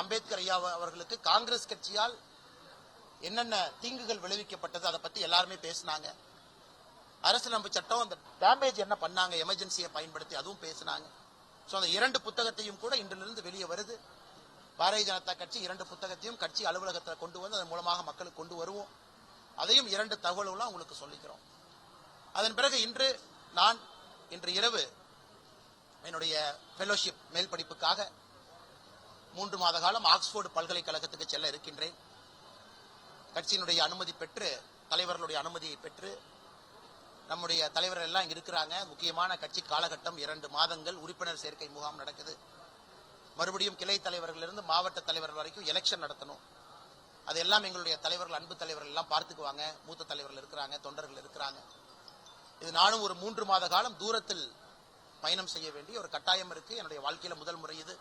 அம்பேத்கர் ஐயா அவர்களுக்கு காங்கிரஸ் கட்சியால் என்னென்ன தீங்குகள் விளைவிக்கப்பட்டது அதை பத்தி எல்லாருமே பேசினாங்க. அரசியலமைப்பு சட்டம் அந்த டேமேஜ் என்ன பண்ணாங்க எமர்ஜென்சியை பயன்படுத்தி அதுவும் பேசினாங்க. ஸோ அந்த இரண்டு புத்தகத்தையும் கூட இன்றிலிருந்து வெளியே வருது. பாரதிய ஜனதா கட்சி இரண்டு புத்தகத்தையும் கட்சி அலுவலகத்தில் கொண்டு வந்து அதன் மூலமாக மக்களுக்கு கொண்டு வருவோம். அதையும் இரண்டு தகவல்களும் உங்களுக்கு சொல்லிக்கிறோம். அதன் பிறகு இன்று நான் இன்று இரவு என்னுடைய ஃபெலோஷிப் மேல் படிப்புக்காக மூன்று மாத காலம் ஆக்ஸ்போர்டு பல்கலைக்கழகத்துக்கு செல்ல இருக்கின்றேன். கட்சியினுடைய அனுமதி பெற்று தலைவர்களுடைய அனுமதியை பெற்று நம்முடைய தலைவர்கள் எல்லாம் இங்கே இருக்கிறாங்க. முக்கியமான கட்சி காலகட்டம் இரண்டு மாதங்கள் உறுப்பினர் சேர்க்கை முகாம் நடக்குது. மறுபடியும் கிளை தலைவர்களிலிருந்து மாவட்ட தலைவர்கள் வரைக்கும் எலெக்ஷன் நடத்தணும். அதெல்லாம் எங்களுடைய தலைவர்கள் அன்பு தலைவர்கள் எல்லாம் பார்த்துக்குவாங்க. மூத்த தலைவர்கள் இருக்கிறாங்க தொண்டர்கள் இருக்கிறாங்க. இது நானும் ஒரு மூன்று மாத காலம் தூரத்தில் பயணம் செய்ய வேண்டிய ஒரு கட்டாயம் இருக்கு. என்னுடைய வாழ்க்கையில முதல் முறை இது.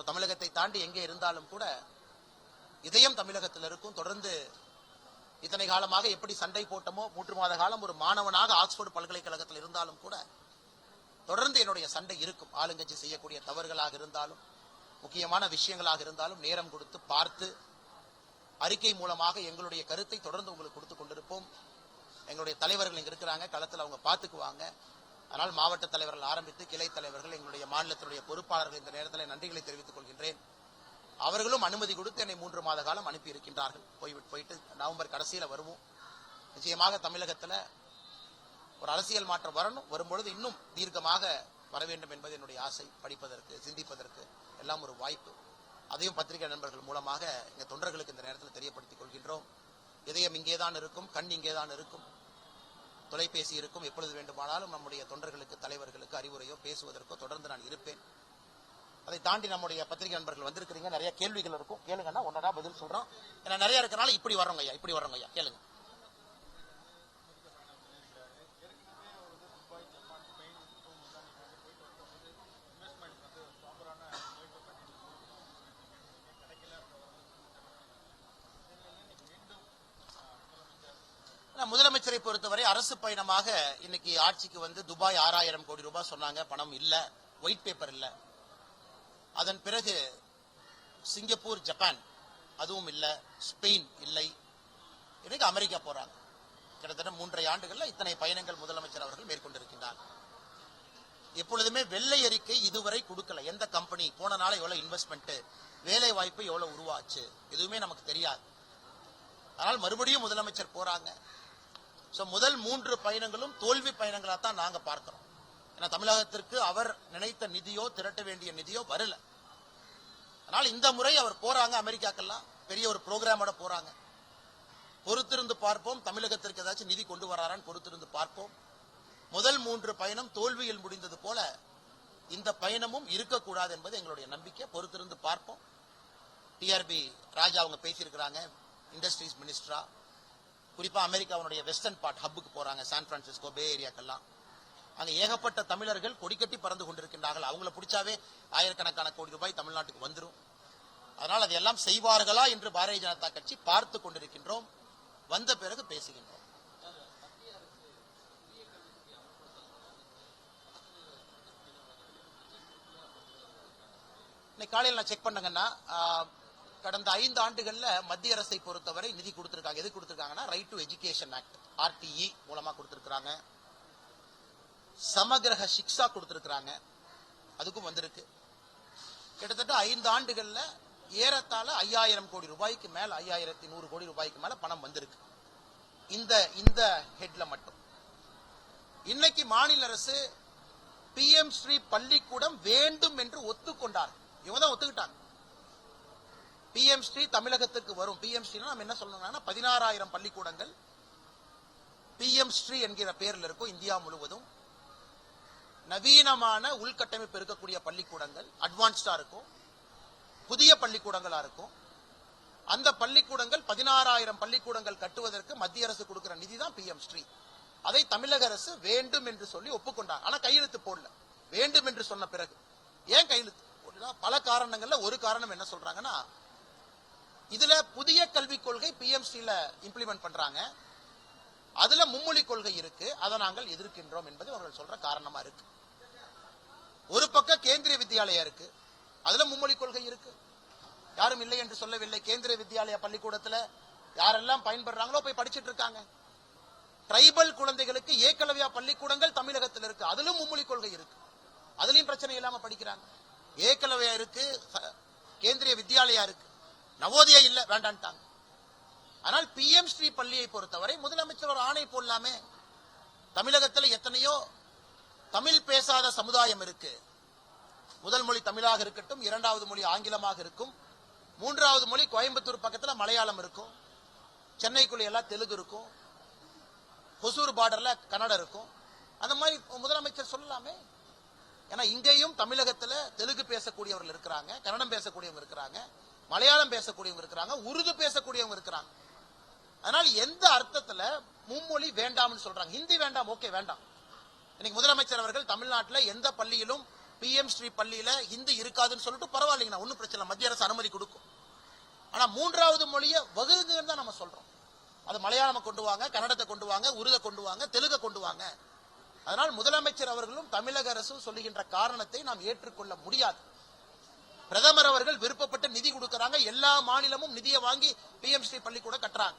ஸோ தமிழகத்தை தாண்டி எங்கே இருந்தாலும் கூட இதயம் தமிழகத்தில் இருக்கும். தொடர்ந்து இத்தனை காலமாக எப்படி சண்டை போட்டமோ மூன்று மாத காலம் ஒரு மாணவனாக ஆக்ஸ்போர்டு பல்கலைக்கழகத்தில் இருந்தாலும் கூட தொடர்ந்து என்னுடைய சண்டை இருக்கும். ஆளுங்கட்சி செய்யக்கூடிய தவறுகளாக இருந்தாலும் முக்கியமான விஷயங்களாக இருந்தாலும் நேரம் கொடுத்து பார்த்து அறிக்கை மூலமாக எங்களுடைய கருத்தை தொடர்ந்து உங்களுக்கு கொடுத்து கொண்டிருப்போம். எங்களுடைய தலைவர்கள் இங்க இருக்கிறாங்க களத்தில் அவங்க பார்த்துக்குவாங்க. அதனால் மாவட்ட தலைவர்கள் ஆரம்பித்து கிளை தலைவர்கள் எங்களுடைய மாநிலத்தினுடைய பொறுப்பாளர்கள் இந்த நேரத்தில் நன்றிகளை தெரிவித்துக் கொள்கின்றேன். அவர்களும் அனுமதி கொடுத்து என்னை மூன்று மாத காலம் அனுப்பி இருக்கின்றார்கள். போய்விட்டு போயிட்டு நவம்பர் கடைசியில் வருவோம். நிச்சயமாக தமிழகத்தில் ஒரு அரசியல் மாற்றம் வரணும். வரும்பொழுது இன்னும் தீர்க்கமாக வர வேண்டும் என்பது என்னுடைய ஆசை. படிப்பதற்கு சிந்திப்பதற்கு எல்லாம் ஒரு வாய்ப்பு. அதையும் பத்திரிகை நண்பர்கள் மூலமாக எங்கள் தொண்டர்களுக்கு இந்த நேரத்தில் தெரியப்படுத்திக் கொள்கின்றோம். இதயம் இங்கேதான் இருக்கும் கண் இங்கேதான் இருக்கும். தொலைபேசி இருக்கும் எப்பொழுது வேண்டுமானாலும் நம்முடைய தொண்டர்களுக்கு தலைவர்களுக்கு அறிவுரையோ பேசுவதற்கோ தொடர்ந்து நான் இருப்பேன். அதை தாண்டி நம்முடைய பத்திரிகை நண்பர்கள் வந்திருக்கிறீங்க. நிறைய கேள்விகள் இருக்கும். கேளுங்கன்னா ஒன்னடா பதில் சொல்றோம். ஏன்னா நிறைய இருக்கிறனால இப்படி வர்றோங்க ஐயா இப்படி வர்றோங்க ஐயா கேளுங்க ஆனா, முதலமைச்சரை பொறுத்தவரை அரசு பயணமாக இன்னைக்கு ஆட்சிக்கு வந்து துபாய் ஆறாயிரம் கோடி ரூபாய் சொன்னாங்க. பணம் இல்ல. ஒயிட் பேப்பர் இல்ல. அதன் பிறகு சிங்கப்பூர் ஜப்பான் அதுவும் இல்ல. ஸ்பெயின் இல்லை. இன்னைக்கு அமெரிக்கா போறாங்க. கிட்டத்தட்ட மூன்றரை ஆண்டுகள்ல இத்தனை பயணங்கள் முதலமைச்சர் அவர்கள் மேற்கொண்டிருக்கின்றார். எப்பொழுதுமே வெள்ளை அறிக்கை இதுவரை கொடுக்கல. எந்த கம்பெனி போன நாள எவ்வளவு இன்வெஸ்ட்மெண்ட் வேலை வாய்ப்பு எவ்வளவு உருவாச்சு? எதுவுமே நமக்கு தெரியாது. ஆனால் மறுபடியும் முதலமைச்சர் போறாங்க. சோ முதல் மூன்று பயணங்களும் தோல்வி பயணங்களா தான் நாங்க பார்க்கிறோம். ஏன்னா தமிழகத்திற்கு அவர் நினைத்த நிதியோ திரட்ட வேண்டிய நிதியோ வரல. ஆனால் இந்த முறை அவர் போறாங்க அமெரிக்காக்கெல்லாம். பெரிய ஒரு ப்ரோக்ராமோட போறாங்க. பொறுத்திருந்து பார்ப்போம் தமிழகத்திற்கு ஏதாச்சும் நிதி கொண்டு வராரான்னு பொறுத்திருந்து பார்ப்போம். முதல் மூன்று பயணம் தோல்வியில் முடிந்தது போல இந்த பயணமும் இருக்கக்கூடாது என்பது எங்களுடைய நம்பிக்கை. பொறுத்திருந்து பார்ப்போம். டிஆர்பி ராஜா அவங்க பேசியிருக்கிறாங்க இண்டஸ்ட்ரீஸ் மினிஸ்டரா. குறிப்பா அமெரிக்காவுடைய வெஸ்டர்ன் பார்ட் ஹப்புக்கு போறாங்க சான் பிரான்சிஸ்கோ பே ஏரியாக்கெல்லாம் அங்க ஏகப்பட்ட தமிழர்கள் கொடிக்கட்டி பறந்து கொண்டிருக்கின்றார்கள். அவங்கள பிடிச்சாவே ஆயிரக்கணக்கான கோடி ரூபாய் தமிழ்நாட்டுக்கு வந்துடும் அதனால் அதையெல்லாம் செய்வார்களா என்று பாரதிய ஜனதா கட்சி பார்த்து கொண்டிருக்கின்றோம். வந்த பிறகு பேசுகின்றோம். இன்னைக்கு காலையில் நான் செக் பண்ணங்கன்னா கடந்த ஐந்து ஆண்டுகள்ல மத்திய அரசை பொறுத்தவரை நிதி கொடுத்திருக்காங்க. எது கொடுத்திருக்காங்கன்னா right to education act RTE மூலமா கொடுத்திருக்கிறாங்க. சமகிரக சிக்ஷா கொடுத்திருக்கிறாங்க. அதுக்கும் வந்திருக்கு. கிட்டத்தட்ட ஐந்து ஆண்டுகள்ல ஏறத்தாழ ஐயாயிரம் கோடி ரூபாய்க்கு மேல ஐயாயிரத்தி நூறு கோடி ரூபாய்க்கு மேல பணம் வந்திருக்கு. இந்த இந்த ஹெட்ல மட்டும். இன்னைக்கு மாநில அரசு பிஎம் ஸ்ரீ பள்ளிக்கூடம் வேண்டும் என்று ஒத்துக்கொண்டார் இவங்க தான் ஒத்துக்கிட்டாங்க. பிஎம் ஸ்ரீ தமிழகத்துக்கு வரும். பிஎம் நம்ம என்ன சொல்லணும்னா பதினாறாயிரம் பள்ளிக்கூடங்கள். பிஎம் ஸ்ரீ என்கிற பெயரில் இருக்கும் இந்தியா முழுவதும். நவீனமான உள்கட்டமைப்பு இருக்கக்கூடிய பள்ளிக்கூடங்கள் அட்வான்ஸ்டா இருக்கும். புதிய பள்ளிக்கூடங்களா இருக்கும். அந்த பள்ளிக்கூடங்கள் பதினாறாயிரம் பள்ளிக்கூடங்கள் கட்டுவதற்கு மத்திய அரசு கொடுக்கிற நிதி தான் பிஎம் ஸ்ரீ அதை தமிழக அரசு வேண்டும் என்று சொல்லி ஒப்புக்கொண்டார். ஆனா கையெழுத்து போடல. வேண்டும் என்று சொன்ன பிறகு. ஏன் கையெழுத்து போடல? பல காரணங்கள்ல ஒரு காரணம் என்ன சொல்றாங்கன்னா இதுல புதிய கல்விக் கொள்கை பிஎம் இம்ப்ளிமெண்ட் பண்றாங்க. அதுல மும்மொழி கொள்கை இருக்கு. அதை நாங்கள் எதிர்க்கின்றோம் என்பது அவர்கள் சொல்ற காரணமா இருக்கு. ஒரு பக்கம் கேந்திரிய வித்யாலயா இருக்கு. அதுல மும்மொழி கொள்கை இருக்கு. யாரும் இல்லை என்று சொல்லவில்லை. கேந்திரிய வித்யாலயா பள்ளிக்கூடத்துல யாரெல்லாம் பயன்படுறாங்களோ போய் படிச்சிட்டு இருக்காங்க. ட்ரைபல் குழந்தைகளுக்கு ஏக்கலவியா பள்ளிக்கூடங்கள் தமிழகத்தில் இருக்கு. அதிலும் மும்மொழி கொள்கை இருக்கு. அதுலயும் பிரச்சனை இல்லாம படிக்கிறாங்க. ஏக்கலவையா இருக்கு. கேந்திரிய வித்யாலயா இருக்கு. நவோதயா இல்ல வேண்டான்ட்டாங்க. ஆனால் பிஎம் ஸ்ரீ பள்ளியை பொறுத்தவரை முதலமைச்சர் ஒரு ஆணை போடலாமே. தமிழகத்தில் எத்தனையோ தமிழ் பேசாத சமுதாயம் இருக்கு. முதல் மொழி தமிழாக இருக்கட்டும் இரண்டாவது மொழி ஆங்கிலமாக இருக்கும். மூன்றாவது மொழி கோயம்புத்தூர் பக்கத்தில் மலையாளம் இருக்கும். சென்னைக்குள்ள எல்லாம் தெலுங்கு இருக்கும். ஹொசூர் பார்டர்ல கன்னடம் இருக்கும். அந்த மாதிரி முதலமைச்சர் சொல்லலாமே. ஏன்னா இங்கேயும் தமிழகத்தில் தெலுங்கு பேசக்கூடியவர்கள் இருக்கிறாங்க கன்னடம் பேசக்கூடியவங்க இருக்கிறாங்க. மலையாளம் பேசக்கூடியவங்க இருக்கிறாங்க உருது பேசக்கூடியவங்க இருக்கிறாங்க. அதனால எந்த அர்த்தத்துல மும்மொழி வேண்டாம்னு சொல்றாங்க? ஹிந்தி வேண்டாம் ஓகே வேண்டாம். இன்னைக்கு முதலமைச்சர் அவர்கள் தமிழ்நாட்டில் எந்த பள்ளியிலும் பிஎம் ஸ்ரீ பள்ளியில ஹிந்தி இருக்காதுன்னு சொல்லிட்டு பரவாயில்லைங்கண்ணா ஒன்றும் பிரச்சனை இல்லை. மத்திய அரசு அனுமதி கொடுக்கும். ஆனா மூன்றாவது மொழியை வகுங்கன்னு தான் நம்ம சொல்றோம். அது மலையாளம் கொண்டு வாங்க கன்னடத்தை கொண்டு வாங்க உருதை கொண்டு வாங்க தெலுங்கை கொண்டு வாங்க. அதனால் முதலமைச்சர் அவர்களும் தமிழக அரசும் சொல்லுகின்ற காரணத்தை நாம் ஏற்றுக்கொள்ள முடியாது. பிரதமர் அவர்கள் விருப்பப்பட்டு நிதி கொடுக்கறாங்க. எல்லா மாநிலமும் நிதியை வாங்கி பிஎம்ஸ்ரீ பள்ளிக்கூட கட்டுறாங்க.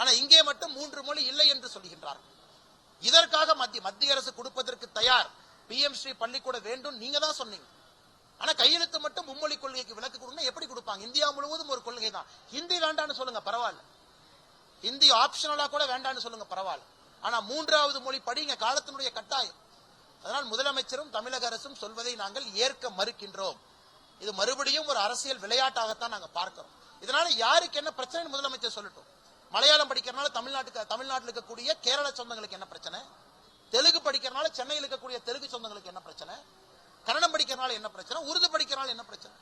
ஆனா இங்கே மட்டும் மூன்று மொழி இல்லை என்று சொல்கின்றார் இதற்காக மத்திய மத்திய அரசு கொடுப்பதற்கு தயார் பிஎம் ஸ்ரீ பள்ளிக்கூட வேண்டும். நீங்க தான் சொன்னீங்க. ஆனா கையெழுத்து மட்டும் மும்மொழி கொள்கைக்கு விளக்கு கொடுங்க. எப்படி கொடுப்பாங்க? இந்தியா முழுவதும் ஒரு கொள்கை தான். ஹிந்தி வேண்டாம்னு சொல்லுங்க பரவாயில்ல. ஹிந்தி ஆப்ஷனலா கூட வேண்டாம்னு சொல்லுங்க பரவாயில்ல. ஆனா மூன்றாவது மொழி படிங்க. காலத்தினுடைய கட்டாயம். அதனால் முதலமைச்சரும் தமிழக அரசும் சொல்வதை நாங்கள் ஏற்க மறுக்கின்றோம். இது மறுபடியும் ஒரு அரசியல் விளையாட்டாகத்தான் நாங்க பார்க்கிறோம். இதனால யாருக்கு என்ன பிரச்சனை முதலமைச்சர் சொல்லட்டும். மலையாளம் படிக்கிறனால தமிழ்நாட்டுக்கு தமிழ்நாட்டில் இருக்கக்கூடிய கேரள சொந்தங்களுக்கு என்ன பிரச்சனை? தெலுங்கு படிக்கிறனால சென்னையில் இருக்கக்கூடிய தெலுங்கு சொந்தங்களுக்கு என்ன பிரச்சனை? கன்னடம் படிக்கிறனால என்ன பிரச்சனை? உருது படிக்கிறனால என்ன பிரச்சனை?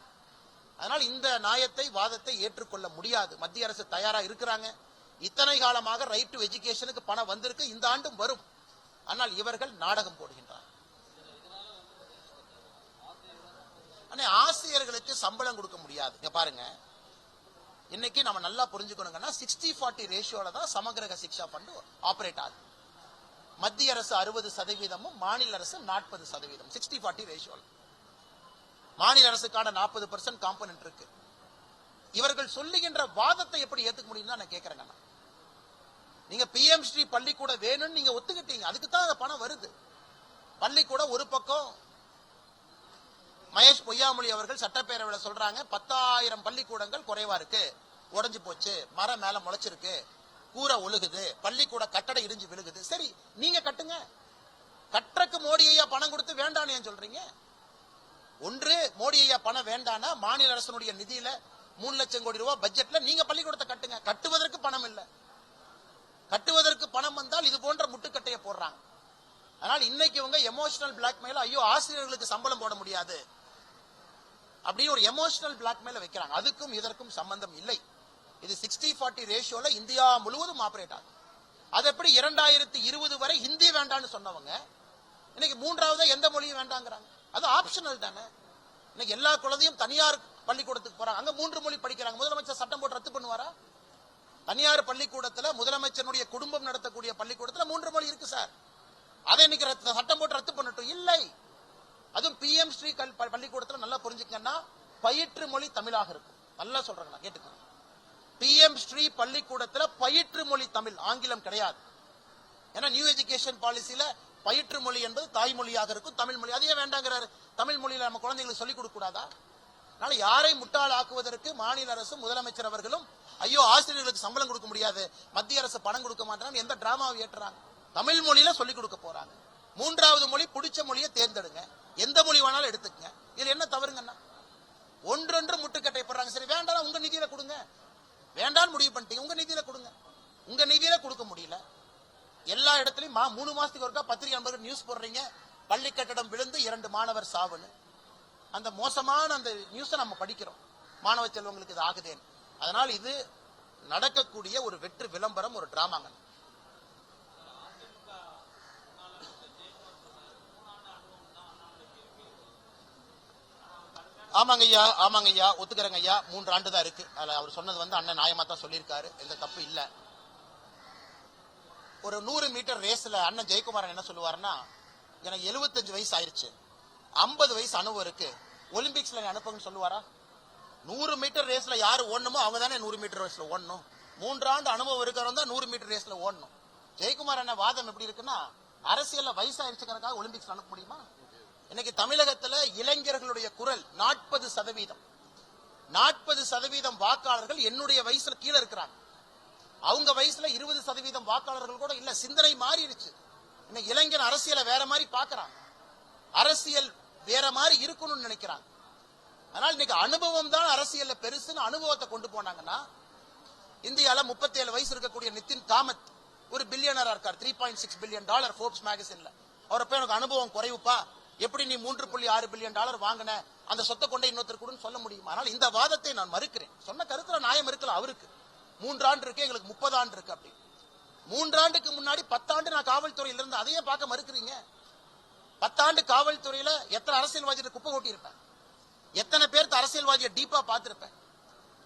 அதனால் இந்த நியாயத்தை வாதத்தை ஏற்றுக்கொள்ள முடியாது. மத்திய அரசு தயாரா இருக்கிறாங்க. இத்தனை காலமாக ரைட் டு எஜுகேஷனுக்கு பணம் வந்திருக்கு. இந்த ஆண்டும் வரும். ஆனால் இவர்கள் நாடகம் போடுகின்றார் அண்ணே, ஆசிரியர்களுக்கு சம்பளம் கொடுக்க முடியாது. இங்க பாருங்க. இன்னைக்கு நம்ம நல்லா புரிஞ்சுக்கணுங்கன்னா சிக்ஸ்டி ஃபார்ட்டி ரேஷியோல தான் சமகிரக சிக்ஷா ஃபண்ட் ஆபரேட் ஆகுது. மத்திய அரசு அறுபது சதவீதமும் மாநில அரசு நாற்பது சதவீதம். சிக்ஸ்டி ஃபார்ட்டி ரேஷியோல மாநில அரசுக்கான நாற்பது பர்சன்ட் காம்பனன்ட் இருக்கு. இவர்கள் சொல்லுகின்ற வாதத்தை எப்படி ஏத்துக்க முடியும் நான் கேட்கறேங்க நீங்க பிஎம் ஸ்ரீ பள்ளிக்கூட வேணும்னு நீங்க ஒத்துக்கிட்டீங்க. அதுக்கு தான் அந்த பணம் வருது. பள்ளிக்கூடம் ஒரு பக்கம் மகேஷ் பொய்யாமொழி அவர்கள் சட்டப்பேரவையில் சொல்றாங்க பத்தாயிரம் பள்ளிக்கூடங்கள் குறைவா இருக்கு. உடஞ்சு போச்சு. மரம் மேல முளைச்சிருக்கு. கூரை ஒழுகுது. பள்ளிக்கூட கட்டடம் இடிஞ்சு விழுகுது. சரி நீங்க கட்டுங்க. கட்டுறக்கு மோடி ஐயா பணம் கொடுத்து வேண்டான்னு ஏன் சொல்றீங்க? ஒன்று மோடி ஐயா பணம் வேண்டானா மாநில அரசனுடைய நிதியில மூணு லட்சம் கோடி ரூபாய் பட்ஜெட்ல நீங்க பள்ளிக்கூடத்தை கட்டுங்க. கட்டுவதற்கு பணம் இல்ல. கட்டுவதற்கு பணம் வந்தால் இது போன்ற முட்டுக்கட்டையை போடுறாங்க. அதனால் இன்னைக்கு இவங்க எமோஷனல் பிளாக்மெயில் ஐயோ ஆசிரியர்களுக்கு சம்பளம் போட முடியாது. அப்படின்னு ஒரு எமோஷனல் பிளாக்மெயில வைக்கிறாங்க. அதுக்கும் இதற்கும் சம்பந்தம் இல்லை. இது சிக்ஸ்டி ஃபார்ட்டி ரேஷியோல இந்தியா முழுவதும் ஆபரேட் ஆகும் அது எப்படி இரண்டாயிரத்தி இருபது வரை ஹிந்தி வேண்டாம்னு சொன்னவங்க இன்னைக்கு மூன்றாவது எந்த மொழியும் வேண்டாங்கிறாங்க. அது ஆப்ஷனல் தானே. இன்னைக்கு எல்லா குழந்தையும் தனியார் பள்ளிக்கூடத்துக்கு போறாங்க. அங்க மூன்று மொழி படிக்கிறாங்க. முதலமைச்சர் சட்டம் போட்டு ரத்து பண்ணுவாரா? தனியார் பள்ளிக்கூடத்துல முதலமைச்சருடைய குடும்பம் நடத்தக்கூடிய பள்ளிக்கூடத்துல மூன்று மொழி இருக்கு சார். அதை இன்னைக்கு ரத்து- சட்டம் போட்டு ரத்து பண்ணட்டும். இல்லை. அதுவும் பிஎம் ஸ்ரீ கல் பள்ளிக்கூடத்தில் நல்லா புரிஞ்சுக்கங்கன்னா பயிற்று மொழி தமிழாக இருக்கும். நல்லா சொல்றாங்க நான் கேட்டுக்கோங்க பிஎம் ஸ்ரீ பள்ளிக்கூடத்தில் பயிற்று மொழி தமிழ் ஆங்கிலம் கிடையாது. ஏன்னா நியூ எஜுகேஷன் பாலிசியில பயிற்று மொழி என்பது தாய்மொழியாக இருக்கும் தமிழ் மொழி. அதையே வேண்டாங்கிறாரு? தமிழ் மொழியில நம்ம குழந்தைங்களுக்கு சொல்லிக் கொடுக்க கூடாதா அதனால யாரை முட்டாள் ஆக்குவதற்கு மாநில அரசும் முதலமைச்சர் அவர்களும் ஐயோ ஆசிரியர்களுக்கு சம்பளம் கொடுக்க முடியாது மத்திய அரசு பணம் கொடுக்க மாட்டாங்க எந்த டிராமாவை ஏற்றுறாங்க? தமிழ் மொழியில சொல்லிக் கொடுக்க போறாங்க. மூன்றாவது மொழி பிடிச்ச மொழியை தேர்ந்தெடுங்க. எந்த மொழி வேணாலும் எடுத்துக்கங்க இதுல என்ன தவறுங்கண்ணா ஒன்றொன்று முட்டுக்கட்டை போடுறாங்க. சரி வேண்டாம் உங்க நிதியில கொடுங்க. வேண்டாம்னு முடிவு பண்ணிட்டீங்க. உங்க நிதியில கொடுங்க. உங்க நிதியில கொடுக்க முடியல. எல்லா இடத்துலயும் மா- மூணு மாசத்துக்கு ஒருக்கா பத்திரிகை நண்பர்கள் நியூஸ் போடுறீங்க. பள்ளி கட்டடம் விழுந்து இரண்டு மாணவர் சாவுன்னு. அந்த மோசமான அந்த நியூஸை நம்ம படிக்கிறோம். மாணவ செல்வங்களுக்கு இது ஆகுதேன்னு. அதனால் இது நடக்கக்கூடிய ஒரு வெற்று விளம்பரம் ஒரு டிராமாங்க ஆமாங்க ஐயா ஆமாங்க ஐயா ஒத்துக்கிறேங்க ஐயா மூன்று ஆண்டு தான் இருக்கு. அதில் அவர் சொன்னது வந்து அண்ணன் நியாயமா தான் சொல்லியிருக்காரு. எந்த தப்பு இல்லை. ஒரு நூறு மீட்டர் ரேஸ்ல அண்ணன் ஜெயக்குமாரன் என்ன சொல்லுவாருன்னா எனக்கு 75 வயசு ஆயிடுச்சு ஐம்பது வயசு அனுபவம் இருக்கு. ஒலிம்பிக்ஸ்ல என்னை அனுப்புங்கன்னு சொல்லுவாரா? நூறு மீட்டர் ரேஸ்ல யாரு ஓடணுமோ அவங்க தானே நூறு மீட்டர் ரேஸ்ல ஓடணும். மூன்றாண்டு அனுபவம் இருக்கிறவங்க தான் நூறு மீட்டர் ரேஸ்ல ஓடணும். ஜெயக்குமார் அண்ணன் வாதம் எப்படி இருக்குன்னா அரசியல்ல வயசாயிருச்சுக்கிறதுக்காக ஒலிம்பிக்ஸ் அனுப்ப முடியுமா? இன்னைக்கு தமிழகத்துல இளைஞர்களுடைய குரல் நாற்பது சதவீதம். நாற்பது சதவீதம் வாக்காளர்கள் என்னுடைய வயசுல கீழே இருக்கிறாங்க. அவங்க வயசுல இருபது சதவீதம் வாக்காளர்கள் கூட இல்ல சிந்தனை மாறிடுச்சு. இன்னைக்கு இளைஞன் அரசியலை வேற மாதிரி பாக்குறான் அரசியல் வேற மாதிரி இருக்கணும்னு நினைக்கிறாங்க. அதனால இன்னைக்கு அனுபவம் தான் அரசியல்ல பெருசுன்னு அனுபவத்தை கொண்டு போனாங்கன்னா இந்தியால 37 வயசு இருக்கக்கூடிய நிதின் காமத் ஒரு பில்லியனரா இருக்கார். Three point six billion dollar Forbes மேகசின்ல அவரை போய் எனக்கு அனுபவம் குறைவுப்பா? எப்படி நீ மூன்று புள்ளி ஆறு பில்லியன் டாலர் வாங்கின? அந்த சொத்தை கொண்டே இன்னொருத்தர் கூட சொல்ல முடியும்? ஆனால் இந்த வாதத்தை நான் மறுக்கிறேன். சொன்ன கருத்துல நியாயம் இருக்கலாம் அவருக்கு. மூன்றாண்டு இருக்கு எங்களுக்கு முப்பது ஆண்டு இருக்கு அப்படி. மூன்றாண்டுக்கு முன்னாடி பத்தாண்டு நான் காவல்துறையில இருந்து அதையே பார்க்க மறுக்கிறீங்க. பத்தாண்டு காவல்துறையில எத்தனை அரசியல்வாதிகளை குப்பை கொட்டி எத்தனை பேர்த்து அரசியல்வாதியை டீப்பா பார்த்திருப்பேன்?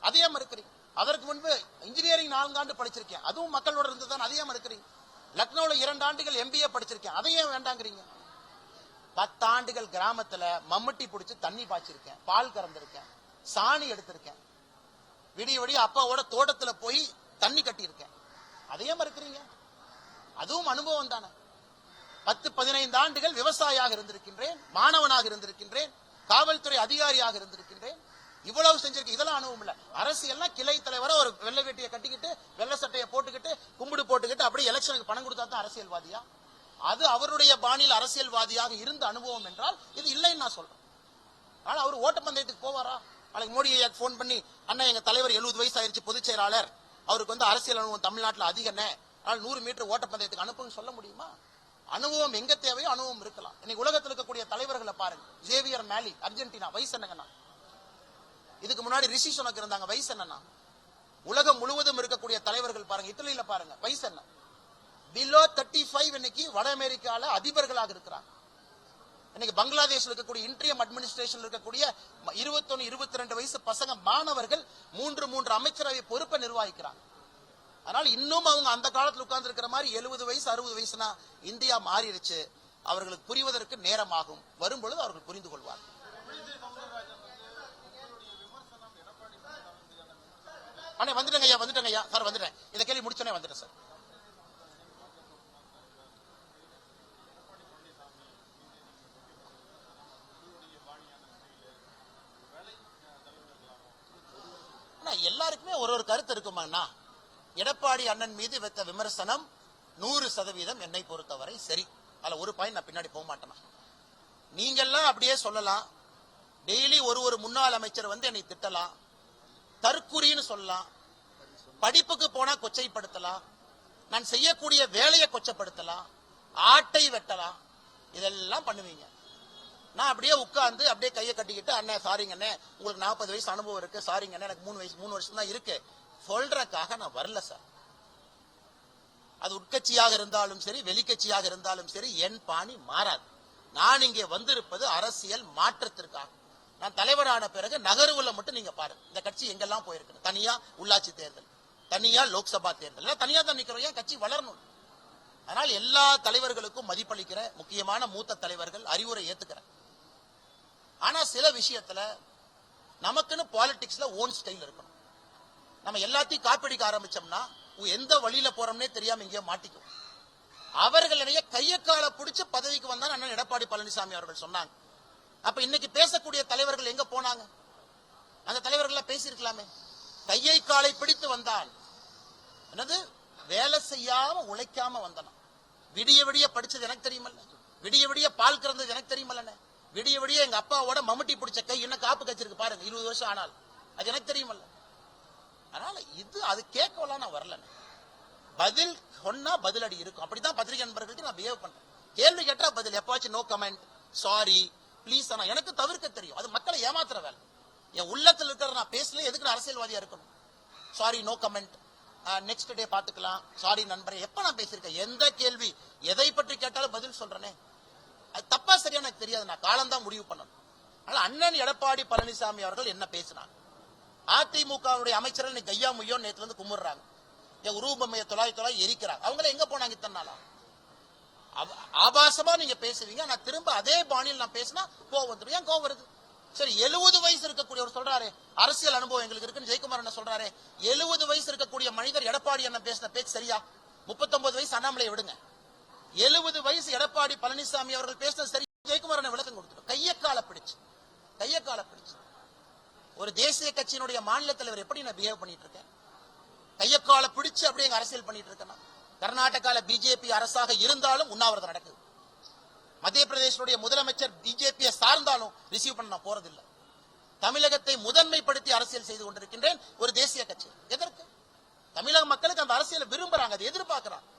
அதையே மறுக்கிறீங்க அதற்கு முன்பு இன்ஜினியரிங் நான்காண்டு படிச்சிருக்கேன். அதுவும் மக்களோட இருந்து தான் அதையே மறுக்கிறீங்க லக்னோல இரண்டு ஆண்டுகள் எம்பிஏ படிச்சிருக்கேன். அதையே வேண்டாங்கிறீங்க. பத்தாண்டுகள் கிராமத்துல மம்முட்டி பிடிச்சி தண்ணி பாய்ச்சிருக்கேன். பால் கறந்திருக்கேன். சாணி எடுத்திருக்கேன். விடிய விடிய அப்பாவோட தோட்டத்துல போய் தண்ணி கட்டியிருக்கேன். அதையே மறுக்கிறீங்க? அதுவும் அனுபவம் தானே. பத்து பதினைந்து ஆண்டுகள் விவசாயியாக இருந்திருக்கின்றேன் மாணவனாக இருந்திருக்கின்றேன் காவல்துறை அதிகாரியாக இருந்திருக்கின்றேன். இவ்வளவு செஞ்சிருக்கேன். இதெல்லாம் அனுபவம் இல்ல. அரசியல்னா கிளை தலைவரை ஒரு வெள்ளை வேட்டியை கட்டிக்கிட்டு வெள்ளை சட்டையை போட்டுக்கிட்டு கும்பிடு போட்டுக்கிட்டு அப்படியே எலெக்ஷனுக்கு பணம் கொடுத்தா தான் அரசியல்வாதியா? அது அவருடைய பாணியில் அரசியல்வாதியாக இருந்த அனுபவம் என்றால் இது இல்லைன்னு நான் சொல்றேன். ஆனா அவர் ஓட்டப்பந்தயத்துக்கு போவாரா? நாளைக்கு மோடி ஐயா ஃபோன் பண்ணி அண்ணா எங்க தலைவர் எழுபது வயசு ஆயிருச்சு பொதுச் செயலாளர். அவருக்கு வந்து அரசியல் அனுபவம் தமிழ்நாட்டுல அதிகண்ணே ஆனால் நூறு மீட்டர் ஓட்டப்பந்தயத்துக்கு அனுப்புன்னு சொல்ல முடியுமா? அனுபவம் எங்க தேவையோ அனுபவம் இருக்கலாம். இன்னைக்கு உலகத்தில் இருக்கக்கூடிய தலைவர்களை பாருங்க. ஜேவியர் மேலி அர்ஜென்டினா வயசு என்னங்கண்ணா? இதுக்கு முன்னாடி ரிஷி சொனக்கு இருந்தாங்க வயசு என்னன்னா உலகம் முழுவதும் இருக்கக்கூடிய தலைவர்கள் பாருங்க இத்தாலியில பாருங்க வயசு என்ன? பிலோ தேர்ட்டி ஃபைவ் இன்னைக்கு வட அமெரிக்கால அதிபர்களாக இருக்கிறாங்க. இன்னைக்கு பங்களாதேஷ் இருக்கக்கூடிய இன்ட்ரியம் அட்மினிஸ்ட்ரேஷன் இருக்கக்கூடிய இருபத்தொன்னு இருபத்தி ரெண்டு வயசு பசங்க மாணவர்கள் மூன்று மூன்று அமைச்சரவை பொறுப்பை நிர்வகிக்கிறாங்க. அதனால இன்னும் அவங்க அந்த காலத்தில் உட்கார்ந்து இருக்கிற மாதிரி எழுபது வயசு அறுபது வயசுனா இந்தியா மாறிடுச்சு. அவர்களுக்கு புரிவதற்கு நேரமாகும். வரும்பொழுது அவர்கள் புரிந்து கொள்வார் அண்ணே வந்துட்டேங்க ஐயா வந்துட்டேங்க ஐயா. சார் வந்துட்டேன். இந்த கேள்வி முடிச்சோன்னே வந்துட்டேன் சார் அண்ணா, எல்லாருக்குமே ஒரு ஒரு கருத்து இருக்குமாண்ணா? எடப்பாடி அண்ணன் மீது வைத்த விமர்சனம் நூறு சதவீதம் என்னை பொறுத்தவரை சரி. அதுல ஒரு பாயிண்ட் நான் பின்னாடி போக மாட்டேனா நீங்கள்லாம் அப்படியே சொல்லலாம். டெய்லி ஒரு ஒரு முன்னாள் அமைச்சர் வந்து என்னை திட்டலாம். தற்குறின்னு சொல்லலாம். படிப்புக்கு போனா கொச்சைப்படுத்தலாம். நான் செய்யக்கூடிய வேலையை கொச்சப்படுத்தலாம். ஆட்டை வெட்டலாம். இதெல்லாம் பண்ணுவீங்க. நான் அப்படியே உட்கார்ந்து அப்படியே கையை கட்டிக்கிட்டு அண்ணே சாரிங்க அண்ணே உங்களுக்கு நாற்பது வயசு அனுபவம் இருக்கு. சாரிங்க அண்ணே எனக்கு மூணு வயசு மூணு வருஷம் தான் இருக்கு. சொல்றக்காக நான் வரல சார். அது உட்கட்சியாக இருந்தாலும் சரி வெளிக்கட்சியாக இருந்தாலும் சரி என் பாணி மாறாது. நான் இங்கே வந்திருப்பது அரசியல் மாற்றத்திற்காக. நான் தலைவரான பிறகு நகர்வுல மட்டும் நீங்க பாருங்க. இந்த கட்சி எங்கெல்லாம் போயிருக்கு தனியா உள்ளாட்சி தேர்தல் தனியா லோக்சபா தேர்தல். தனியா தான் நிக்கிறோம். ஏன்? கட்சி வளரணும். அதனால் எல்லா தலைவர்களுக்கும் மதிப்பளிக்கிற முக்கியமான மூத்த தலைவர்கள் அறிவுரை ஏத்துக்கிறேன். ஆனா சில விஷயத்துல நமக்குன்னு பாலிடிக்ஸ்ல ஓன் ஸ்டைல் இருக்கணும். நம்ம எல்லாத்தையும் காப்பிடிக்க ஆரம்பிச்சோம்னா எந்த வழியில போறோம்னே தெரியாம இங்கேயே மாட்டிக்கும் அவர்களிடையே கையக்கால பிடிச்சு பதவிக்கு வந்தா அண்ணன் எடப்பாடி பழனிசாமி அவர்கள் சொன்னாங்க. அப்ப இன்னைக்கு பேசக்கூடிய தலைவர்கள் எங்க போனாங்க? அந்த தலைவர்கள் பேசியிருக்கலாமே. கையை காலை பிடித்து வந்தான் என்னது? வேலை செய்யாம உழைக்காம வந்தனா. விடிய விடிய படிச்சது எனக்கு தெரியுமல்ல. விடிய விடிய பால் கறந்தது எனக்கு தெரியுமல்லண்ணே. விடிய விடிய எங்க அப்பாவோட மம்முட்டி பிடிச்ச கை இன்னும் காப்பு கச்சிருக்கு பாருங்க. இருபது வருஷம் ஆனால் அது எனக்கு தெரியுமல்ல. அதனால இது அது கேட்கலாம் நான் வரல பதில் சொன்னா பதில் அடி இருக்கும். அப்படிதான் பத்திரிகை நண்பர்களுக்கு நான் பிஹேவ் பண்றேன். கேள்வி கேட்டா பதில். எப்பாச்சும் நோ கமெண்ட் சாரி ப்ளீஸ் ஆனா எனக்கு தவிர்க்க தெரியும். அது மக்களை ஏமாத்துற வேலை. என் உள்ளத்தில் இருக்கிற நான் பேசல எதுக்கு நான் அரசியல்வாதியா இருக்கணும். Sorry no comment next day பாத்துக்கலாம் சாரி நண்பரே எப்ப நான் பேசியிருக்கேன்? எந்த கேள்வி? எதை பற்றி கேட்டாலும் பதில் சொல்றேனே. அது தப்பா சரியா எனக்கு தெரியாது. நான் காலம்தான் முடிவு பண்ணணும். அதனால அண்ணன் எடப்பாடி பழனிசாமி அவர்கள் என்ன பேசினாங்க அதிமுகவுடைய அமைச்சர்கள் நீ கையா முய்யோ நேத்துல இருந்து கும்பிடுறாங்க. என் உருவமைய தொலாய் தொலாய் எரிக்கிறாங்க. அவங்கள எங்க போனாங்க இத்தனை நாளா? அவ- ஆபாசமா நீங்க பேசுவீங்க நான் திரும்ப அதே பாணியில் நான் பேசினா கோவம் வந்துடும் ஏன் கோவம் வருது? சரி எழுபது வயசு இருக்கக்கூடியவர் சொல்றாரு. அரசியல் அனுபவம் எங்களுக்கு இருக்குன்னு ஜெயக்குமார் என்ன சொல்றாரு? எழுபது வயசு இருக்கக்கூடிய மனிதர் எடப்பாடி என்ன பேசின பேச்சு சரியா? முப்பத்தொன்பது வயசு அண்ணாமலையை விடுங்க. எழுபது வயசு எடப்பாடி பழனிசாமி அவர்கள் பேசினது சரி. ஜெயக்குமாரனை விளக்கம் கொடுத்துட்டோம். கைய கால பிடிச்சு. கைய கால பிடிச்சு. ஒரு தேசிய கட்சியினுடைய மாநில தலைவர் எப்படி நான் பிஹேவ் பண்ணிட்டு இருக்கேன்? கையக்கால பிடிச்சு அப்படி எங்க அரசியல் பண்ணிட்டு இருக்கேன்? கர்நாடகால பிஜேபி அரசாக இருந்தாலும் உண்ணாவிரதம் நடக்குது. மத்திய பிரதேசனுடைய முதலமைச்சர் பிஜேபியை சார்ந்தாலும் ரிசீவ் பண்ண நான் போறதில்லை. தமிழகத்தை முதன்மைப்படுத்தி அரசியல் செய்து கொண்டிருக்கின்றேன் ஒரு தேசிய கட்சி. எதற்கு? தமிழக மக்களுக்கு அந்த அரசியலை விரும்புறாங்க அதை எதிர்பார்க்கிறாங்க.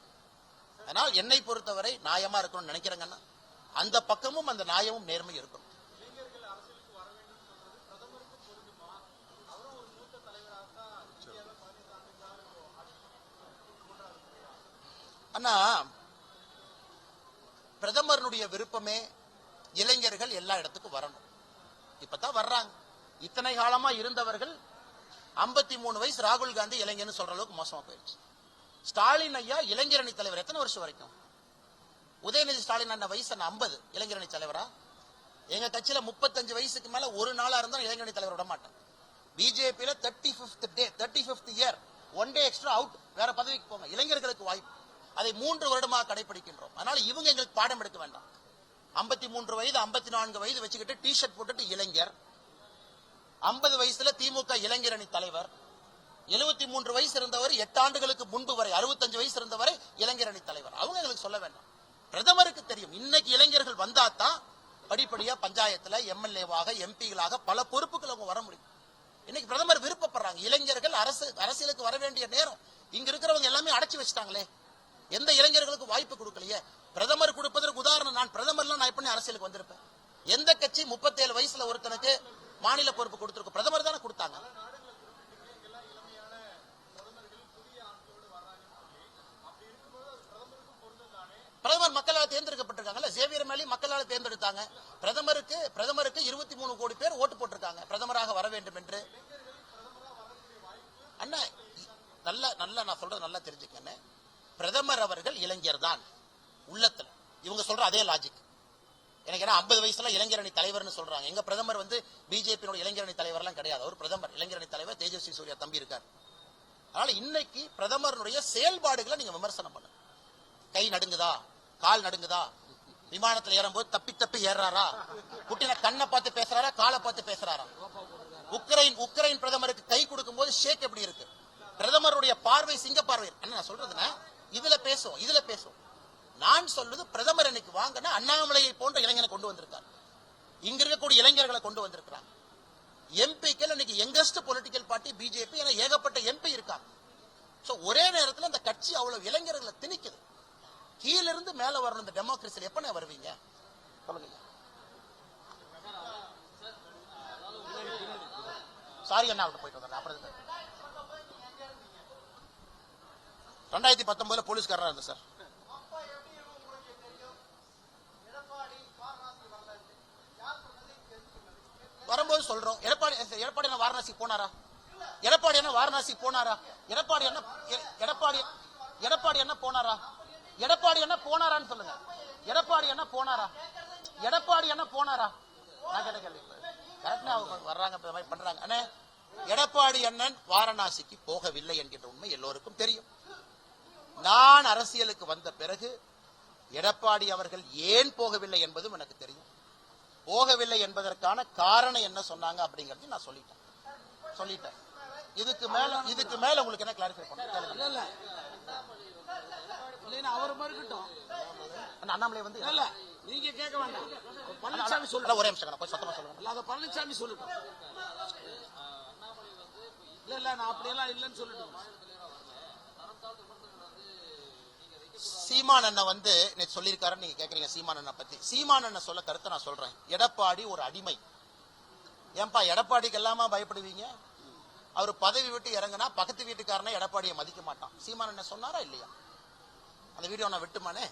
அதனால் என்னை பொறுத்தவரை நியாயமா இருக்கணும்னு நினைக்கிறேங்கன்னா அந்த பக்கமும் அந்த நியாயமும் நேர்மை இருக்கணும். அண்ணா பிரதமருடைய விருப்பமே இளைஞர்கள் எல்லா இடத்துக்கும் வரணும். இப்பதான் வர்றாங்க. இத்தனை காலமா இருந்தவர்கள் 53 மூணு வயசு ராகுல் காந்தி இளைஞர்னு சொல்ற அளவுக்கு மோசமா போயிடுச்சு. ஸ்டாலின் ஐயா இளைஞரணி தலைவர். எத்தனை வருஷம் வரைக்கும்? உதயநிதி ஸ்டாலின் அண்ணன் வயசு என்ன ஐம்பது. இளைஞரணி தலைவரா? எங்க கட்சியில முப்பத்தஞ்சு வயசுக்கு மேல ஒரு நாளா இருந்தா இளைஞரணி தலைவர் விட மாட்டேன். பிஜேபியில thirty fifth day thirty fifth year one day extra out வேற பதவிக்கு போங்க. இளைஞர்களுக்கு வாய்ப்பு. அதை மூன்று வருடமாக கடைபிடிக்கின்றோம். அதனால இவங்க எங்களுக்கு பாடம் எடுக்க வேண்டாம். 53 மூன்று வயது 54 நான்கு வயது வச்சுக்கிட்டு டி ஷர்ட் போட்டுட்டு இளைஞர். 50 வயசுல திமுக இளைஞரணி தலைவர். 73 மூன்று வயசு இருந்தவர் எட்டு ஆண்டுகளுக்கு முன்பு வரை 65 வயசு இருந்தவரை இளைஞரணி தலைவர். அவங்க எங்களுக்கு சொல்ல வேண்டாம். பிரதமருக்கு தெரியும். இன்னைக்கு இளைஞர்கள் வந்தா தான் படிப்படியா பஞ்சாயத்துல எம்எல்ஏவாக எம்பிகளாக பல பொறுப்புகள் அவங்க வர முடியும். இன்னைக்கு பிரதமர் விருப்பப்படுறாங்க. இளைஞர்கள் அரசு அரசியலுக்கு வர வேண்டிய நேரம். இங்க இருக்கிறவங்க எல்லாமே அடைச்சு வச்சுட்டாங்களே. எந்த இளைஞர்களுக்கு வாய்ப்பு கொடுக்கலையே. பிரதமர் கொடுப்பதற்கு உதாரணம் நான் பிரதமர்லாம் நான் எப்படி அரசியலுக்கு வந்திருப்பேன். எந்த கட்சி 37 வயசுல ஒருத்தனுக்கு மாநில பொறுப்பு கொடுத்திருக்கு பிரதமர் தானே கொடுத்தாங்க. பிரதமர் மக்களால் தேர்ந்தெடுக்கப்பட்டிருக்காங்கல்ல? சேவியர் மேலே மக்களால் தேர்ந்தெடுத்தாங்க. பிரதமருக்கு பிரதமருக்கு இருபத்தி மூணு கோடி பேர் ஓட்டு போட்டிருக்காங்க. பிரதமராக வர வேண்டும் என்று. அண்ணா நல்ல நல்ல நான் சொல்றது நல்லா தெரிஞ்சுக்கண்ணே பிரதமர் அவர்கள் இளைஞர் தான் உள்ளத்துல. இவங்க சொல்ற அதே லாஜிக் எனக்கு ஏன்னா ஐம்பது வயசுல இளைஞர் அணி தலைவர்னு சொல்றாங்க. எங்க பிரதமர் வந்து பிஜேபியோட இளைஞர் இளைஞரணி தலைவர்லாம் கிடையாது. அவர் பிரதமர் இளைஞர் அணி தலைவர் தேஜஸ்வி சூர்யா தம்பி இருக்கார். அதனால இன்னைக்கு பிரதமருடைய செயல்பாடுகளை நீங்க விமர்சனம் பண்ணுங்க. கை நடுங்குதா? கால் நடுங்குதா? விமானத்துல ஏறும்போது தப்பி தப்பி ஏறாரா குட்டின கண்ணை பார்த்து பேசுறாரா? காலை பார்த்து பேசுறாரா? உக்ரைன் உக்ரைன் பிரதமருக்கு கை கொடுக்கும் போது ஷேக் எப்படி இருக்கு? பிரதமருடைய பார்வை சிங்க பார்வை என்ன நான் சொல்றதுன்னா இதுல பேசும் இதுல பேசும் நான் சொல்றது பிரதமர் இன்னைக்கு வாங்கினா அண்ணாமலையை போன்ற இளைஞனை கொண்டு வந்திருக்கார். இங்க இருக்கக்கூடிய இளைஞர்களை கொண்டு வந்திருக்கிறார். எம்பிக்கள் இன்னைக்கு யங்கஸ்ட் பொலிட்டிக்கல் பார்ட்டி பிஜேபி என ஏகப்பட்ட எம்பி இருக்காங்க. சோ ஒரே நேரத்துல அந்த கட்சி அவ்வளவு இளைஞர்களை திணிக்குது. கீழ இருந்து மேல வரணும் இந்த டெமோக்ரஸில எப்பனே வருவீங்க? சொல்லுங்க. சாரி அண்ணா அவர்கிட்ட போயிட்டு அப்புறம் ரெண்டாயிரத்தி பத்தொன்பதுல போலீஸ்காரரா இருந்தேன் சார். வரும்போது சொல்றோம். எடப்பாடி எடப்பாடி என்ன வாரணாசி போனாரா? எடப்பாடி என்ன வாரணாசி போனாரா? எடப்பாடி என்ன எடப்பாடி எடப்பாடி என்ன போனாரா? எடப்பாடி என்ன போனாரான்னு சொல்லுங்க. எடப்பாடி என்ன போனாரா? எடப்பாடி என்ன போனாரா? நான் கேட்ட கேள்வி கரெக்டா அவங்க வர்றாங்க இந்த மாதிரி பண்றாங்க. அண்ணே எடப்பாடி அண்ணன் வாரணாசிக்கு போகவில்லை என்கின்ற உண்மை எல்லோருக்கும் தெரியும். நான் அரசியலுக்கு வந்த பிறகு எடப்பாடி அவர்கள் ஏன் போகவில்லை என்பதும் எனக்கு தெரியும். போகவில்லை என்பதற்கான காரணம் என்ன சொன்னாங்க அப்படிங்கறது நான் சொல்லிட்டேன். சொல்லிட்டேன். இதுக்கு மேல இதுக்கு மேல உங்களுக்கு என்ன கிளாரிஃபை பண்ணுங்க இல்ல. இல்லைன்னா அவர் மறுக்கட்டும். அண்ணாமலை வந்து இல்ல நீங்க கேட்க வேண்டாம். அவர் பழனிசாமி அண்ணா, சொல்லு ஒரே நிமிஷம் கொஞ்சம் சத்தமா சொல்லுங்க. இல்ல அத பழனிசாமி சொல்லட்டும் இல்ல இல்ல நான் அப்படியெல்லாம் இல்லைன்னு சொல்லிட்டு சீமான் அண்ணன் வந்து நேற்று சொல்லியிருக்காருன்னு நீங்க கேக்குறீங்க சீமான் அண்ணன் பத்தி. சீமான் அண்ணன் சொல்ல கருத்தை நான் சொல்றேன். எடப்பாடி ஒரு அடிமை. ஏன்பா எடப்பாடிக்கு எல்லாமா பயப்படுவீங்க? அவர் பதவி விட்டு இறங்குனா பக்கத்து வீட்டுக்காரனே எடப்பாடியை மதிக்க மாட்டான். சீமான் சொன்னாரா இல்லையா? அந்த வீடியோ நான் விட்டுமானே?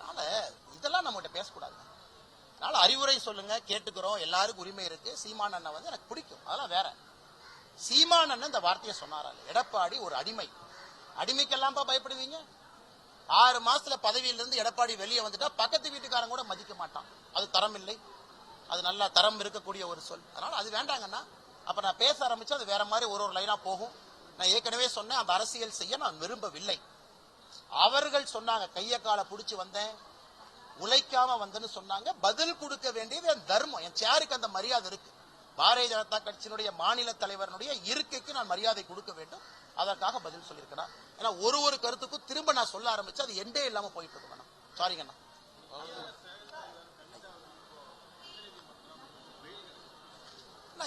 அதனால இதெல்லாம் நம்மகிட்ட பேசக்கூடாது. அதனால அறிவுரை சொல்லுங்க கேட்டுக்கிறோம் எல்லாருக்கும் உரிமை இருக்கு. சீமான் அண்ணன் வந்து எனக்கு பிடிக்கும். அதெல்லாம் வேற. சீமான் அண்ணன் இந்த வார்த்தையை சொன்னாரா? எடப்பாடி ஒரு அடிமை. அடிமைக்கெல்லாம்ப்பா பயப்படுவீங்க? ஆறு மாசத்துல பதவியிலிருந்து எடப்பாடி வெளியே வந்துட்டா பக்கத்து வீட்டுக்காரன் கூட மதிக்க மாட்டான். அது தரம் இல்லை. அது நல்லா தரம் இருக்கக்கூடிய ஒரு சொல். அதனால அது வேண்டாங்கண்ணா. அப்ப நான் பேச ஆரம்பிச்சு அது வேற மாதிரி ஒரு ஒரு லைனா போகும். நான் ஏற்கனவே சொன்னேன் அந்த அரசியல் செய்ய நான் விரும்பவில்லை. அவர்கள் சொன்னாங்க கைய காலை புடிச்சு வந்தேன். உழைக்காம வந்தேன்னு சொன்னாங்க. பதில் கொடுக்க வேண்டியது என் தர்மம். என் சேருக்கு அந்த மரியாதை இருக்கு. பாரதிய ஜனதா கட்சியினுடைய மாநில தலைவரனுடைய இருக்கைக்கு நான் மரியாதை கொடுக்க வேண்டும். அதற்காக பதில் சொல்லியிருக்கிறேன். ஏன்னா ஒரு ஒரு கருத்துக்கும் திரும்ப நான் சொல்ல ஆரம்பிச்சு அது எண்டே இல்லாம போயிட்டு இருக்கு மேடம். சாரிங்கண்ணா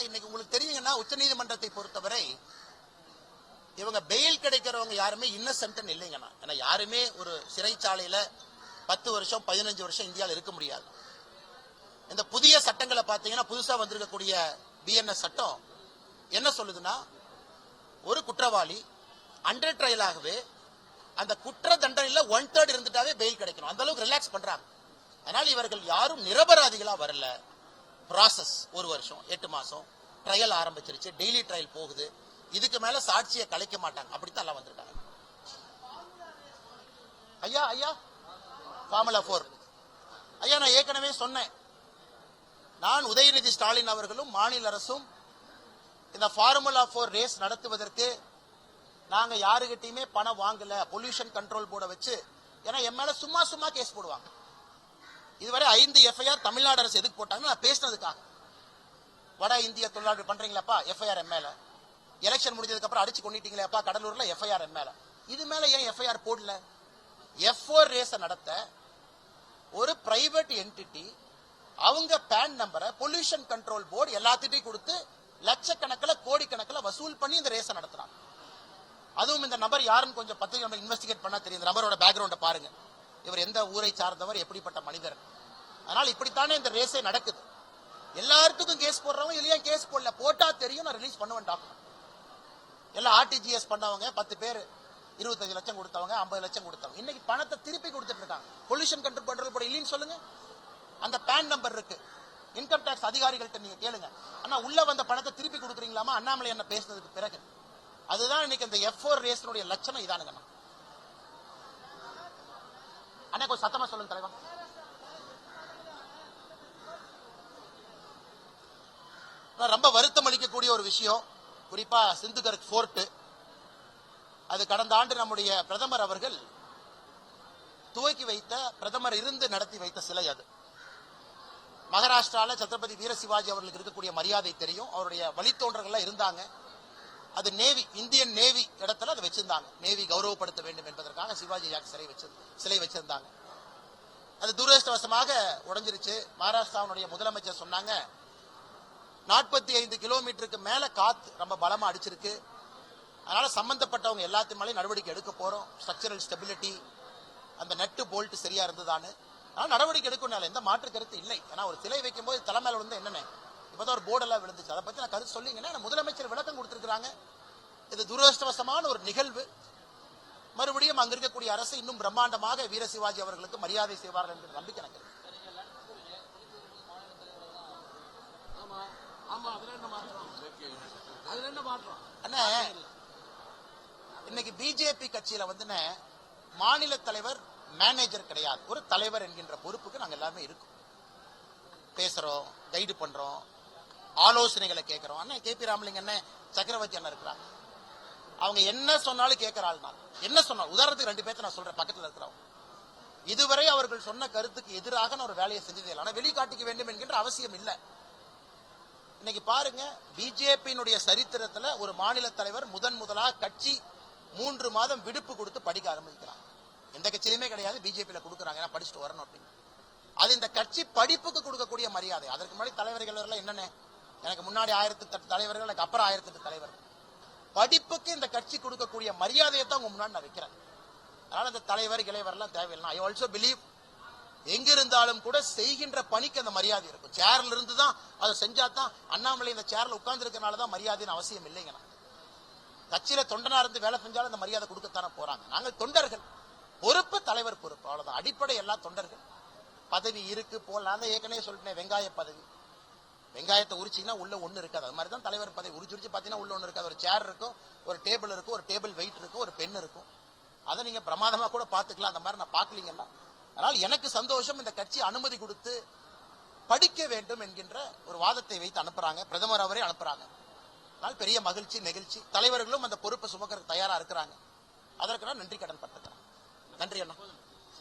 இன்னைக்கு உங்களுக்கு தெரியுங்கன்னா உச்சநீதிமன்றத்தை பொறுத்தவரை இவங்க பெயில் கிடைக்கிறவங்க யாருமே இன்னசென்ட் இல்லைங்கண்ணா. ஏன்னா யாருமே ஒரு சிறைச்சாலையில பத்து வருஷம் பதினஞ்சு வருஷம் இந்தியாவில் இருக்க முடியாது. இந்த புதிய சட்டங்களை பார்த்தீங்கன்னா புதுசாக வந்திருக்கக்கூடிய பிஎன்எஸ் சட்டம் என்ன சொல்லுதுன்னா ஒரு குற்றவாளி அண்டர் ட்ரையலாகவே அந்த குற்ற தண்டனையில் ஒன் தேர்ட் இருந்துட்டாவே பெயில் கிடைக்கணும். அந்த அளவுக்கு ரிலாக்ஸ் பண்றாங்க. அதனால் இவர்கள் யாரும் நிரபராதிகளாக வரல. ப்ராசஸ் ஒரு வருஷம் எட்டு மாசம். ட்ரையல் ஆரம்பிச்சிருச்சு. டெய்லி ட்ரையல் போகுது. இதுக்கு மேல சாட்சியை கலைக்க மாட்டாங்க. அப்படித்தான் எல்லாம் வந்திருக்காங்க. ஐயா ஐயா? ஃபார்முலா ஃபோர் ஐயா நான் ஏற்கனவே சொன்னேன். நான் உதயநிதி ஸ்டாலின் அவர்களும் மாநில அரசும் இந்த ஃபார்முலா ஃபோர் ரேஸ் நடத்துவதற்கு நாங்க யாருகிட்டயுமே பணம் வாங்கல. பொல்யூஷன் கண்ட்ரோல் போர்டை வச்சு. ஏன்னா என் மேல சும்மா சும்மா கேஸ் போடுவாங்க. இதுவரை ஐந்து எஃப்ஐஆர் தமிழ்நாடு அரசு எதுக்கு போட்டாங்க நான் பேசினதுக்காக. வட இந்திய தொழிலாளர்கள் பண்றீங்களாப்பா? எஃப்ஐஆர் என் மேலே. எலெக்ஷன் முடிஞ்சதுக்கு அப்புறம் அடிச்சு கொண்டுட்டீங்களேப்பா கடலூர்ல எஃப்ஐஆர் எம் மேல. இது மேல ஏன் எஃப்ஐஆர் போடல? எஃப் ரேஸை நடத்த ஒரு பிரைவேட் என்டிட்டி அவங்க பேன் நம்பரை பொல்யூஷன் கண்ட்ரோல் போர்டு எல்லாத்திட்டையும் கொடுத்து லட்சக்கணக்கில் கோடிக்கணக்கில் வசூல் பண்ணி இந்த ரேஸை நடத்துறாங்க அதுவும் இந்த நபர் யாருன்னு கொஞ்சம் பத்திரிகை நம்ம இன்வெஸ்டிகேட் பண்ணா தெரியும். இந்த நபரோட பேக்ரவுண்ட பாருங்க. இவர் எந்த ஊரை சார்ந்தவர் எப்படிப்பட்ட மனிதர். அதனால இப்படித்தானே இந்த ரேஸே நடக்குது. எல்லாத்துக்கும் கேஸ் போடுறவங்க இல்லையா கேஸ் போடல. போட்டா தெரியும் நான் ரிலீஸ் பண்ணுவேன் டாக்குமெண்ட் எல்லாம் ஆர்டிஜிஎஸ் பண்ணவங்க பத்து பேர் இருபத்தஞ்சு லட்சம் கொடுத்தவங்க ஐம்பது லட்சம் கொடுத்தவங்க. இன்னைக்கு பணத்தை திருப்பி கொடுத்துட்டு இருக்காங்க. பொல்யூஷன் கண்ட்ரோல் கண்ட்ரோல் போட இல்லைன்னு சொல்லுங்க. அந்த பேன் நம்பர் இருக்கு. இன்கம் டாக்ஸ் அதிகாரிகள்ட்ட நீங்க கேளுங்க. ஆனா உள்ள வந்த பணத்தை திருப்பி கொடுக்குறீங்களாமா? அண்ணாமலை என்ன பேசினதுக்கு பிறகு. அதுதான் இன்னைக்கு இந்த எஃப் ஓர் ரேஸினுடைய லட்சணம் இதானுங்க அண்ணா. கொஞ்சம் சத்தமா சொல்லுங்க தலைவா. ரொம்ப வருத்தம் அளிக்கக்கூடிய ஒரு விஷயம். குறிப்பா சிந்துகர் ஃபோர்ட் அது கடந்த ஆண்டு நம்முடைய பிரதமர் அவர்கள் துவக்கி வைத்த பிரதமர் இருந்து நடத்தி வைத்த சிலை அது. மகாராஷ்டிரால சத்ரபதி வீர சிவாஜி அவர்களுக்கு இருக்கக்கூடிய மரியாதை தெரியும். அவருடைய வழித்தோன்றர்கள் இருந்தாங்க. அது நேவி இந்தியன் நேவி இடத்துல அதை வச்சிருந்தாங்க. நேவி கௌரவப்படுத்த வேண்டும் என்பதற்காக சிவாஜி ஜாக் சிலை வச்சு சிலை வச்சிருந்தாங்க. அது துரதிருஷ்டவசமாக உடைஞ்சிருச்சு. மகாராஷ்டிராவுடைய முதலமைச்சர் சொன்னாங்க நாற்பத்தி ஐந்து கிலோமீட்டருக்கு மேல காத்து ரொம்ப பலமா அடிச்சிருக்கு. அதனால சம்பந்தப்பட்டவங்க எல்லாத்து மேலேயும் நடவடிக்கை எடுக்க போறோம். ஸ்ட்ரக்சரல் ஸ்டெபிலிட்டி அந்த நெட்டு போல்ட் சரியா இருந்ததான்னு. அதனால நடவடிக்கை எடுக்கணும் எந்த மாற்று கருத்து இல்லை. ஏன்னா ஒரு சிலை வைக்கும் போது தலைமையில விழுந்து என்னென்ன? இப்பதான் ஒரு போர்டெல்லாம் விழுந்துச்சு. அதை பத்தி நான் கருத்து சொல்லிங்கன்னா முதலமைச்சர் விளக்கம் கொடுத்துருக்காங்க இது துரதிருஷ்டவசமான ஒரு நிகழ்வு. மறுபடியும் அங்க இருக்கக்கூடிய அரசு இன்னும் பிரம்மாண்டமாக வீர சிவாஜி அவர்களுக்கு மரியாதை செய்வார்கள் என்ற நம்பிக்கை எனக்கு இன்னைக்கு பிஜேபி கட்சியில வந்து மாநில தலைவர் மேனேஜர் கிடையாது. ஒரு தலைவர் என்கின்ற பொறுப்புக்கு நாங்க எல்லாமே இருக்கோம். பேசுறோம் கைடு பண்றோம் ஆலோசனைகளை கேட்கிறோம் அண்ணன் கே பி ராமலிங்க அண்ணன் சக்கரவர்த்தி அண்ணன் இருக்கிறாங்க அவங்க என்ன சொன்னாலும் கேட்கிற ஆள் நான் என்ன சொன்னால் உதாரணத்துக்கு ரெண்டு பேர்த்த நான் சொல்றேன் பக்கத்துல இருக்கிறவங்க. இதுவரை அவர்கள் சொன்ன கருத்துக்கு எதிராக நான் ஒரு வேலையை செஞ்சதே இல்லை. ஆனா வெளிக்காட்டிக்க வேண்டும் என்கின்ற அவசியம் இல்லை. இன்னைக்கு பாருங்க பிஜேபியினுடைய சரித்திரத்துல ஒரு மாநில தலைவர் முதன் முதலா கட்சி மூன்று மாதம் விடுப்பு கொடுத்து படிக்க ஆரம்பிக்கிறாங்க எந்த கட்சியிலுமே கிடையாது பிஜேபியில கொடுக்குறாங்க ஏன்னா படிச்சுட்டு வரணும் அப்படின்னு. அது இந்த கட்சி படிப்புக்கு கொடுக்கக்கூடிய மரியாதை. அதற்கு முன்னாடி தலைவர்கள் எல்லாம் என்னென்ன? எனக்கு முன்னாடி ஆயிரத்தி எட்டு தலைவர்கள் எனக்கு அப்புறம் ஆயிரத்தி எட்டு தலைவர்கள். படிப்புக்கு இந்த கட்சி கொடுக்கக்கூடிய மரியாதையை தான் உங்க முன்னாடி நான் வைக்கிறேன். அதனால இந்த தலைவர் இளைவர்லாம் தேவையில்லை. ஐ ஆல்சோ பிலீவ் எங்க இருந்தாலும் கூட செய்கின்ற பணிக்கு அந்த மரியாதை இருக்கும். சேர்ல இருந்து தான் அதை செஞ்சா தான் அண்ணாமலை இந்த சேர்ல உட்கார்ந்து இருக்கனால தான் மரியாதைன்னு அவசியம் இல்லைங்க கட்சியில தொண்டனா இருந்து வேலை செஞ்சாலும் அந்த மரியாதை கொடுக்கத்தானே போறாங்க. நாங்கள் தொண்டர்கள். பொறுப்பு தலைவர் பொறுப்பு. அவ்வளவுதான். அடிப்படை எல்லா தொண்டர்கள். பதவி இருக்கு போல நான் தான் ஏற்கனவே சொல்லிட்டேன் வெங்காய பதவி. வெங்காயத்தை உரிச்சிங்கன்னா உள்ள ஒண்ணு இருக்காது. அது மாதிரி தான் தலைவர் பதவி. உரிச்சு உரிச்சு பார்த்தீங்கன்னா உள்ள ஒண்ணு இருக்காது. ஒரு சேர் இருக்கும் ஒரு டேபிள் இருக்கும் ஒரு டேபிள் வெயிட் இருக்கும் ஒரு பென் இருக்கும் அதை நீங்க பிரமாதமா கூட பாத்துக்கலாம் அந்த மாதிரி நான் பார்க்கலீங்கன்னா அதனால் எனக்கு சந்தோஷம் இந்த கட்சி அனுமதி கொடுத்து படிக்க வேண்டும் என்கின்ற ஒரு வாதத்தை வைத்து அனுப்புறாங்க. பிரதமர் அவரே அனுப்புறாங்க. அதனால் பெரிய மகிழ்ச்சி நெகிழ்ச்சி. தலைவர்களும் அந்த பொறுப்பை சுமக்கிறதுக்கு தயாரா இருக்கிறாங்க. அதற்கு நான் நன்றி கடன் பட்டிருக்கிறேன் நன்றி அண்ணா.